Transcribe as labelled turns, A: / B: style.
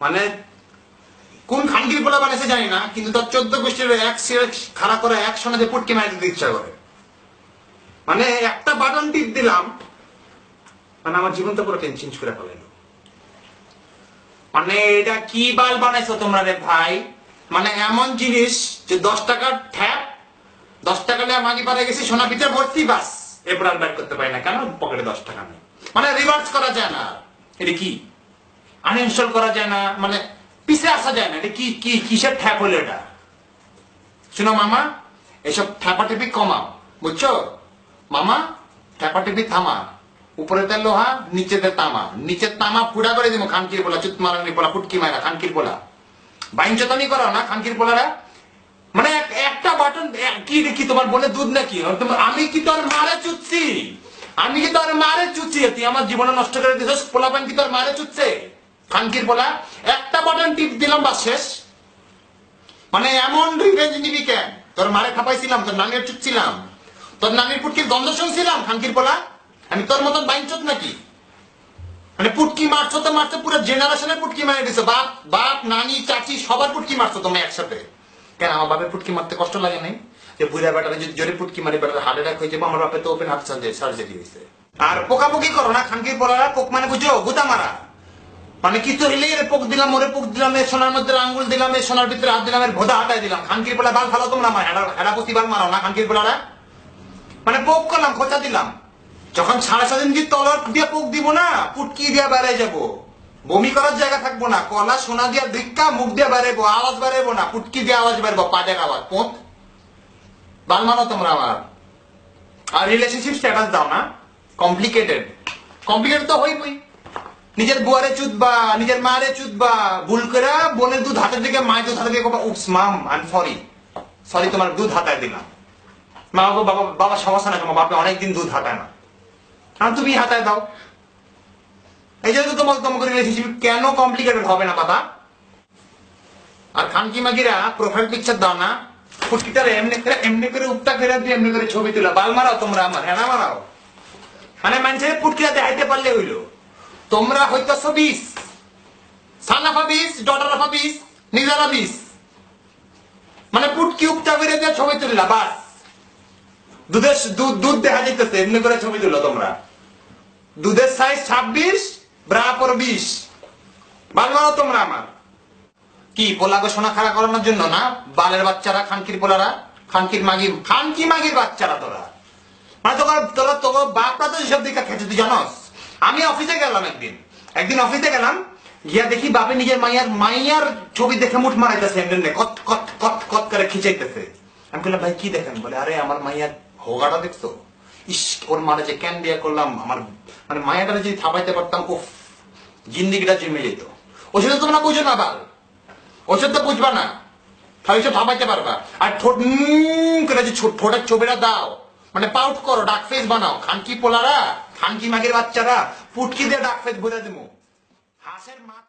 A: মানে কোন খানকির পোলা বানিয়েছে জানি না, কিন্তু তার চোদ্দ গোষ্ঠীর এক সিরেট খাড়া করে একসঙ্গে পুটকি মারি দিতে ইচ্ছা করে। মানে একটা বাটন টিপ দিলাম মানে আমার জীবনটা পুরো চেঞ্জ করে ফেলাইলো। মানে এটা কি বাল বানাইছো তোমরা রে ভাই? মানে এমন জিনিস যে দশ টাকার ঠ্যাপ, দশ টাকা নিয়ে মাগি পারে গেছি, সোনা পিঠে ভর্তি, বাস। এরপর আর ব্যাক করতে পারি না। কেন? পকেটে দশ টাকা নেই। মানে রিভার্স করা যায় না। এটা কি? আনইনস্টল করা যায় না মানে পিছে আসা যায় না। কি কি, কিসের ঠ্যাপ হলো এটা? শুনো মামা, এসব ঠ্যাপাটিপি কমাও, বুঝছ? মামা ঠ্যাপাটিপি থামা উপরেতে লোহা নিচেতে তামা নিচের তামা পুড়া করে দিব খানকির পোলা, চুত মারানি পোলা, ফুটকি মারা খানকির পোলা। বাইঞ্চতানি করো না, খানকির পোলারা? মানে একটা বাটন কি দেখি তোমার বলে দুধ নাকি? আমি কি তোর মারে চুচ্ছি আমি কি তোর মারে চুচ্ছি আমার জীবনে নষ্ট করে দিছিস পোলা পান কি তোর মারে চুচ্ছে খানকির পোলা একটা বাটন টিপ দিলাম বা শেষ। মানে এমন রিভেঞ্জ নিবি কেন? তোর মারে খাপাইছিলাম, তোর নানির চুচ্ছিলাম তোর নানির পুটকির গন্ধ শুনছিলাম, খানকির পোলা আমি তোর মতন বাইঞ্চত নাকি? মানে পুটকি মারছো তো মারছো, পুরো জেনারেশনের পুটকি মারে দিছো। বাপ বাপ, নানি, চাচি, সবার পুটকি মারছো তুমি একসাথে। কেন আমার বাপের পুটকি মারতে কষ্ট লাগে নাই? যে বুড়া বেটারে যদি জোরে পুটকি মারি, বেটার হার্ট অ্যাটাক হয়ে যাবে, আমার বাপে তো ওপেন হার্ট সার্জারি হয়েছে। আর পোকাপোকি করো না, খানকির পোলারা পোক মানে বুঝো, গুতা মারা। মানে কিছু হইলে এর পোক দিলাম, ওরে পোক দিলাম এর সোনার মধ্যে আঙ্গুল দিলাম এর সোনার ভিতরে হাত দিলাম, এর ভোদা হাতায় দিলাম। খানকির পোলা বাল ভালো তোমরা আমার হেডা হেডাপতি বাল মারো না খানকির পোলারা মানে পোক করলাম, খোঁচা দিলাম। যখন সাড়ে সাত দিন তলর দিয়ে পোক দিব না, পুটকি দিয়ে বেড়াই যাব। বমি করার জায়গা থাকব না, কলা, সোনা দিয়া ভিক্ষা, মুখ দিয়ে বেড়াইবো, আওয়াজ বেড়াইবো না, পুটকি দিয়ে আওয়াজ বেরবো পাটের আওয়াজ, পোঁত। বাল মারো তোমরা আমার। আর রিলেশনশিপ স্ট্যাটাস দাও না কমপ্লিকেটেড কমপ্লিকেটেড তো হইবই। নিজের বুয়ারে চুদবা নিজের মারে চুদবা ভুল করে বোনের দুধ হাতের দিকে, মায়ের দুধ হাতের দিকে oops mum I sorry sorry তোমার দুধ হাতায় দিলাম। মা বাবা বাবা সমস্যা নাই, তোমার বাপে অনেকদিন দুধ হাতায় না। আর তুমি হাতায় দাও। এই জন্য তোমার তোমাকে রিলেশনশিপ কেন কমপ্লিকেটেড হবে না, বাবা? আর খানকি মাগিরা প্রোফাইল পিকচার দাও না। ফুটকিটার এমনি করে এমনি করে উপটা ফেরা দিয়ে এমনি করে ছবি তোলা। বাল মারাও তোমরা আমার, হেনা মারাও। মানে মানুষের ফুটকিটা দেখাইতে পারলে হইল। তোমরা হইতেছ বিষ। সানাফা বিষ ডটারাফা বিষ, নিজেরা বিষ। মানে পুটকি উপটা ফেরে দিয়ে ছবি তুললা, বাস। দুধের দুধ দুধ দেখা যাইতেছে, এমনি করে ছবি তুলো তোমরা। দুধের সাইজ ছাব্বিশ ব্রা পর বিশ। বাল মারো তোমরা আমার। কি পোলাকে সোনা খাড়া করানোর জন্য না? বালের বাচ্চারা, খানকির পোলারা, খানকির মাগির খানকি মাগির বাচ্চারা তোরা। মানে তোর তোরা তোর বাপরা তো সব দিকে খেতে তুই জানস। আমি অফিসে গেলাম একদিন। একদিন অফিসে গেলাম, গিয়া দেখি বাপে নিজের মাইয়ার মাইয়ার ছবি দেখে মুঠ মারাইতেছে এমনি কত কত কত কত করে খিচাইতেছে। আমি বললাম ভাই, কি দেখেন? বলে, আরে, আমার মাইয়ার হোগাটা দেখছ? ইস, ওর মারে যে ক্যান দিয়া করলাম, আমার মানে মায়াটা যদি থাপাইতে পারতাম, উফ, জিন্দিগিটা জমে যেত। ওষুধ তোমরা বুঝো না বাল ওষুধ তো বুঝবা না। থামাইতে পারবা। আর ঠোঁট করে যে ঠোঁটের ছবিটা দাও। মানে পাউট করো ডাক ফেস বানাও। খানকি পোলারা, খানকি মাগের বাচ্চারা, পুটকি দিয়ে ডাক ফেস বোঝা দেবো। হাঁসের মাথা